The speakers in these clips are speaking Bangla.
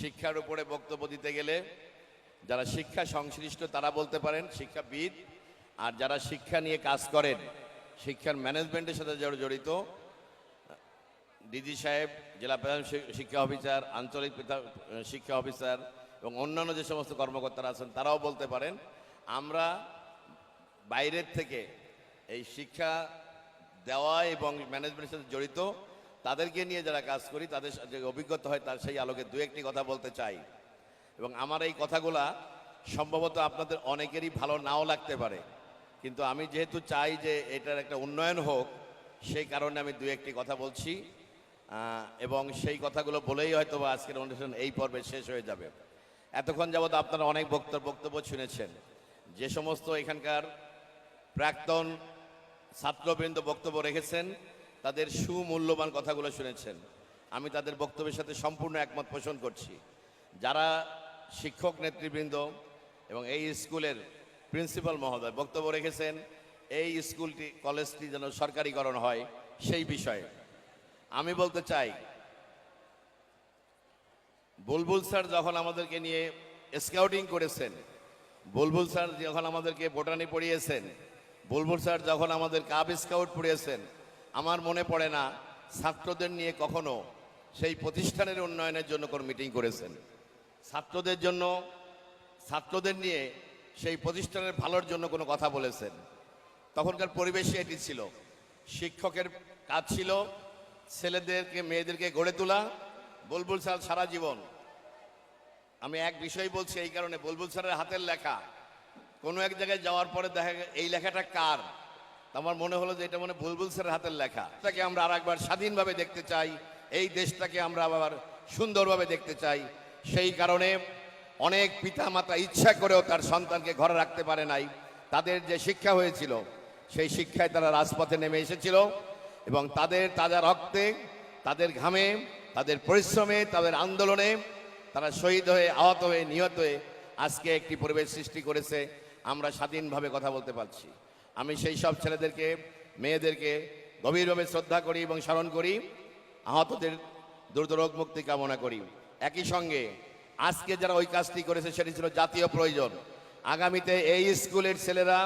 শিক্ষার উপরে বক্তব্য দিতে গেলে যারা শিক্ষা সংশ্লিষ্ট, তারা বলতে পারেন শিক্ষাবিদ। আর যারা শিক্ষা নিয়ে কাজ করেন, শিক্ষার ম্যানেজমেন্টের সাথে যারা জড়িত, ডিজি সাহেব, জেলা প্রধান শিক্ষা অফিসার, আঞ্চলিক শিক্ষা অফিসার এবং অন্যান্য যে সমস্ত কর্মকর্তারা আছেন, তারাও বলতে পারেন, আমরা বাইরের থেকে এই শিক্ষা দেওয়া এবং ম্যানেজমেন্টের সাথে জড়িত তাদেরকে নিয়ে যারা কাজ করি, তাদের যে অভিজ্ঞতা হয় তার সেই আলোকে দু একটি কথা বলতে চাই। এবং আমার এই কথাগুলা সম্ভবত আপনাদের অনেকেরই ভালো নাও লাগতে পারে। কিন্তু আমি যেহেতু চাই যে এটার একটা উন্নয়ন হোক, সেই কারণে আমি দু একটি কথা বলছি। এবং সেই কথাগুলো বলেই হয়তো আজকের অনুষ্ঠান এই পর্বে শেষ হয়ে যাবে। এতক্ষণ যাবৎ আপনারা অনেক বক্তব্য বক্তব্য শুনেছেন। যে সমস্ত এখানকার প্রাক্তন ছাত্রবৃন্দ বক্তব্য রেখেছেন তাদের সুমূল্যবান কথাগুলো শুনেছেন। আমি তাদের বক্তব্যের সাথে সম্পূর্ণ একমত পোষণ করছি। যারা শিক্ষক নেতৃবৃন্দ এবং এই স্কুলের প্রিন্সিপাল মহোদয় বক্তব্য রেখেছেন, এই স্কুলটি, কলেজটি যেন সরকারিকরণ হয় সেই বিষয়ে। আমি বলতে চাই, বুলবুল স্যার যখন আমাদেরকে নিয়ে স্কাউটিং করেছেন, বুলবুল স্যার যখন আমাদেরকে বোটানি পড়িয়েছেন, বুলবুল স্যার যখন আমাদের কাব স্কাউট পড়িয়েছেন আমার মনে পড়ে না, ছাত্রদের নিয়ে কখনো সেই প্রতিষ্ঠানের উন্নয়নের জন্য কোনো মিটিং করেছেন। ছাত্রদের জন্য, ছাত্রদের নিয়ে সেই প্রতিষ্ঠানের ভালোর জন্য কোনো কথা বলেছেন। তখনকার পরিবেশই এটি ছিল। শিক্ষকের কাজ ছিল ছেলেদেরকে, মেয়েদেরকে গড়ে তোলা। বুলবুল স্যার, সারা জীবন। আমি এক বিষয় বলছি এই কারণে, বুলবুল স্যারের হাতের লেখা। কোনো এক জায়গায় যাওয়ার পরে দেখা এই লেখাটা কার? আমার মনে হলো যে এটা মনে বুলবুল স্যারের হাতের লেখা। এটাকে আমরা আর একবার স্বাধীনভাবে দেখতে চাই। এই দেশটাকে আমরা আবার সুন্দরভাবে দেখতে চাই। সেই কারণে অনেক পিতা মাতা ইচ্ছা করেও তার সন্তানকে ঘরে রাখতে পারে নাই। তাদের যে শিক্ষা হয়েছিল, সেই শিক্ষায় তারা রাজপথে নেমে এসেছিল এবং তাদের তাজা রক্তে, তাদের ঘামে, তাদের পরিশ্রমে, তাদের আন্দোলনে তারা শহীদ হয়ে, আহত হয়ে, নিহত হয়ে আজকে একটি পরিবেশ সৃষ্টি করেছে। আমরা স্বাধীনভাবে কথা বলতে পারছি। আমি সেই সব ছেলেদেরকে, মেয়েদেরকে গভীরভাবে শ্রদ্ধা করি এবং স্মরণ করি, আহতদের দুর্দরোগ মুক্তি কামনা করি। একই সঙ্গে আজকে যারা ওই কাজটি করেছে সেটি ছিল জাতীয় প্রয়োজন। আগামীতে এই স্কুলের ছেলেরা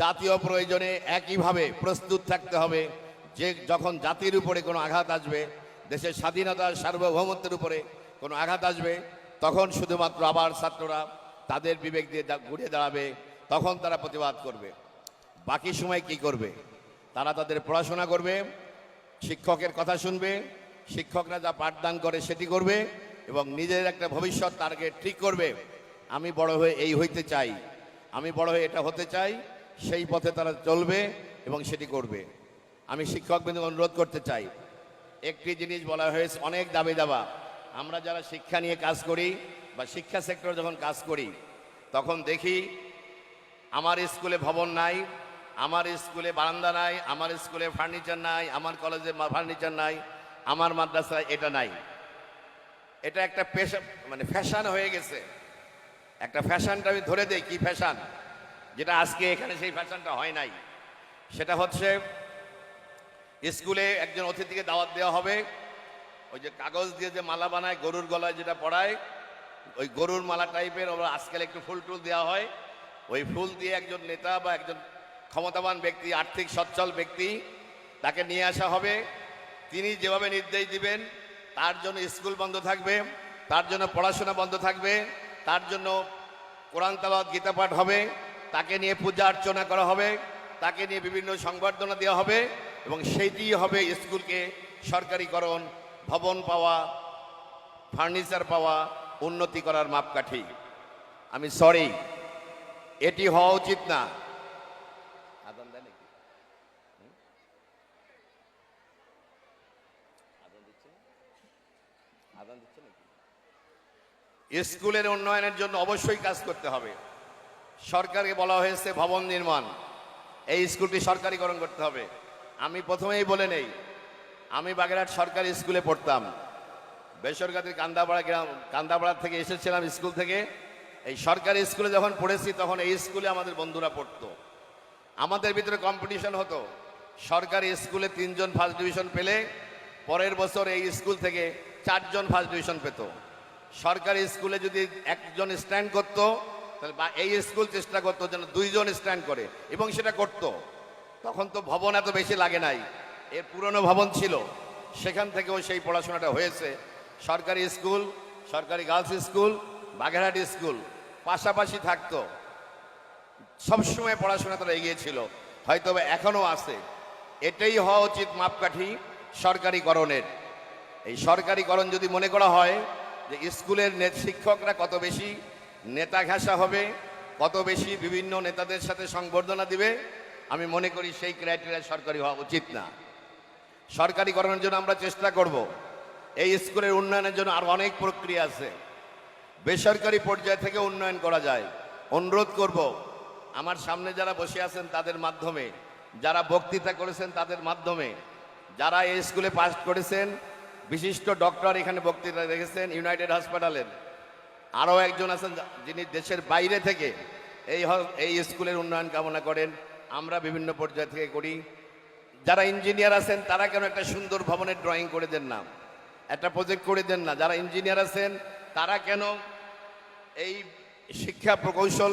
জাতীয় প্রয়োজনে একইভাবে প্রস্তুত থাকতে হবে। যে যখন জাতির উপরে কোনো আঘাত আসবে, দেশের স্বাধীনতার সার্বভৌমত্বের উপরে কোনো আঘাত আসবে, তখন শুধুমাত্র আবার ছাত্ররা তাদের বিবেক দিয়ে ঘুরে দাঁড়াবে। তখন তারা প্রতিবাদ করবে। বাকি সময় কি করবে? তারা তাদের পড়াশোনা করবে, শিক্ষকের কথা শুনবে, শিক্ষকরা যা পাঠদান করে সেটি করবে এবং নিজের একটা ভবিষ্যৎ টার্গেট ঠিক করবে। আমি বড় হয়ে এই হইতে চাই, আমি বড় হয়ে এটা হতে চাই, সেই পথে তারা চলবে এবং সেটি করবে। আমি শিক্ষকবৃন্দ অনুরোধ করতে চাই, একটি জিনিস বলা হয়েছে, অনেক দাবি দাবা। আমরা যারা শিক্ষা নিয়ে কাজ করি বা শিক্ষা সেক্টর যখন কাজ করি, তখন দেখি আমার স্কুলে ভবন নাই, আমার স্কুলে বারান্দা নাই, আমার স্কুলে ফার্নিচার নাই, আমার কলেজে ফার্নিচার নাই, আমার মাদ্রাসায় এটা নাই। এটা একটা পেশা মানে ফ্যাশন হয়ে গেছে। একটা ফ্যাশনটা আমি ধরে দেই, কি ফ্যাশন যেটা আজকে এখানে সেই ফ্যাশনটা হয় নাই। সেটা হচ্ছে, স্কুলে একজন অতিথিকে দাওয়াত দেওয়া হবে। ওই যে কাগজ দিয়ে যে মালা বানায়, গরুর গলায় যেটা পড়ায়, ওই গরুর মালা টাইপের আজকাল একটু ফুল টুল দেওয়া হয়। ওই ফুল দিয়ে একজন নেতা বা একজন ক্ষমতাবান ব্যক্তি, আর্থিক সচ্ছল ব্যক্তি তাকে নিয়ে আসা হবে। তিনি যেভাবে নির্দেশ দিবেন, তার জন্য স্কুল বন্ধ থাকবে, তার জন্য পড়াশোনা বন্ধ থাকবে, তার জন্য কোরআন তালাওয়াত গীতাপাঠ হবে, তাকে নিয়ে পূজা অর্চনা করা হবে, তাকে নিয়ে বিভিন্ন সংবর্ধনা দেওয়া হবে এবং সেইটি হবে স্কুলকে সরকারিকরণ, ভবন পাওয়া, ফার্নিচার পাওয়া, উন্নতি করার মাপকাঠি। আমি সরি এটি হওয়া উচিত না। স্কুলের উন্নয়নের জন্য অবশ্যই কাজ করতে হবে। সরকারকে বলা হয়েছে ভবন নির্মাণ। এই স্কুলটি সরকারিকরণ করতে হবে। আমি প্রথমেই বলে নেই আমি বাগেরহাট সরকারি স্কুলে পড়তাম। বেসরকারি কান্দাপাড়া গ্রাম কান্দাপাড়া থেকে এসেছিলাম স্কুল থেকে। এই সরকারি স্কুলে যখন পড়েছি, তখন এই স্কুলে আমাদের বন্ধুরা পড়তো। আমাদের ভিতরে কম্পিটিশন হতো। সরকারি স্কুলে তিনজন ফার্স্ট ডিভিশন পেলে, পরের বছর এই স্কুল থেকে চারজন ফার্স্ট ডিভিশন পেত। সরকারি স্কুলে যদি একজন স্ট্যান্ড করতো, তাহলে বা এই স্কুল চেষ্টা করতো যেন দুইজন স্ট্যান্ড করে, এবং সেটা করত। তখন তো ভবন এত বেশি লাগে নাই। এর পুরনো ভবন ছিল। সেখান থেকেও সেই পড়াশোনাটা হয়েছে। সরকারি স্কুল, সরকারি গার্লস স্কুল, বাগেরহাট স্কুল পাশাপাশি থাকতো। সবসময় পড়াশোনা তারা এগিয়েছিল হয়তো এখনও আছে। এটাই হওয়া উচিত মাপকাঠি সরকারিকরণের। এই সরকারিকরণ যদি মনে করা হয় যে স্কুলের নে- শিক্ষকরা কত বেশি নেতা ঘেঁষা হবে, কত বেশি বিভিন্ন নেতাদের সাথে সংবর্ধনা দিবে, আমি মনে করি সেই ক্রাইটেরিয়া সরকারি হওয়া উচিত না। সরকারিকরণের জন্য আমরা চেষ্টা করব। এই স্কুলের উন্নয়নের জন্য আরও অনেক প্রক্রিয়া আছে। বেসরকারি পর্যায় থেকে উন্নয়ন করা যায়। অনুরোধ করব, আমার সামনে যারা বসে আছেন তাদের মাধ্যমে, যারা বক্তৃতা করেছেন তাদের মাধ্যমে, যারা এই স্কুলে পাস করেছেন, বিশিষ্ট ডক্টর এখানে বক্তৃতা রেখেছেন ইউনাইটেড হসপিটালের আরও একজন আছেন যিনি দেশের বাইরে থেকে এই এই স্কুলের উন্নয়ন কামনা করেন। আমরা বিভিন্ন পর্যায় থেকে করি। যারা ইঞ্জিনিয়ার আছেন, তারা কেন একটা সুন্দর ভবনের ড্রয়িং করে দেন না? একটা প্রজেক্ট করে দেন না? যারা ইঞ্জিনিয়ার আছেন, তারা কেন এই শিক্ষা প্রকৌশল